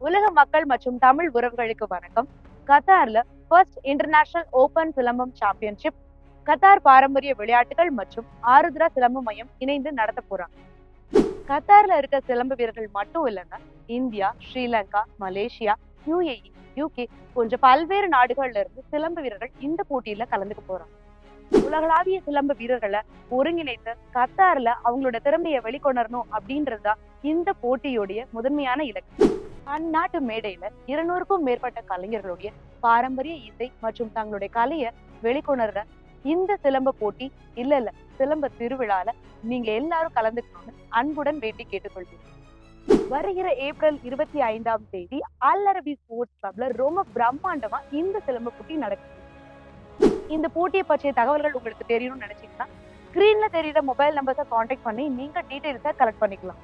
உலக மக்கள் மற்றும் தமிழ் உறவுகளுக்கு வணக்கம். கத்தார்ல first international open Silambam championship Qatar பாரம்பரிய விளையாட்டுகள் மற்றும் ஆருத்ரா சிலம்ப மையம் இணைந்து நடத்த போறாங்க. கத்தார்ல இருக்க சிலம்ப வீரர்கள் மட்டும் இல்லைங்க India Sri Lanka Malaysia UAE UK போன்ற பல்வேறு நாடுகள்ல இருந்து சிலம்ப வீரர்கள் இந்த போட்டியில கலந்துக்க போறாங்க. உலகளாவிய சிலம்ப வீரர்களை ஒருங்கிணைத்து கத்தார்ல அவங்களோட திறமையை வெளிக்கொணரணும் அப்படின்றதுதான் இந்த போட்டியுடைய முதன்மையான இலக்கு. அந்நாட்டு மேடையில இருநூறுக்கும் மேற்பட்ட கலைஞர்களுடைய பாரம்பரிய இசை மற்றும் தங்களுடைய கலையை வெளிக்கொணர்ற இந்த சிலம்ப போட்டி இல்ல இல்ல சிலம்ப திருவிழால நீங்க எல்லாரும் கலந்துக்கணும்னு அன்புடன் வேண்டி கேட்டுக்கொள்கிறேன். வருகிற ஏப்ரல் இருபத்தி ஐந்தாம் தேதி அல் அரபி ஸ்போர்ட்ஸ் கிளப்ல ரொம்ப பிரம்மாண்டமா இந்த சிலம்ப போட்டி நடக்குது. இந்த போட்டியை பற்றிய தகவல்கள் உங்களுக்கு தெரியணும்னு நினைச்சீங்கன்னா ஸ்கிரீன்ல தெரியுற மொபைல் நம்பர்ஸை காண்டாக்ட் பண்ணி நீங்க டீடைல்ஸை கலெக்ட் பண்ணிக்கலாம்.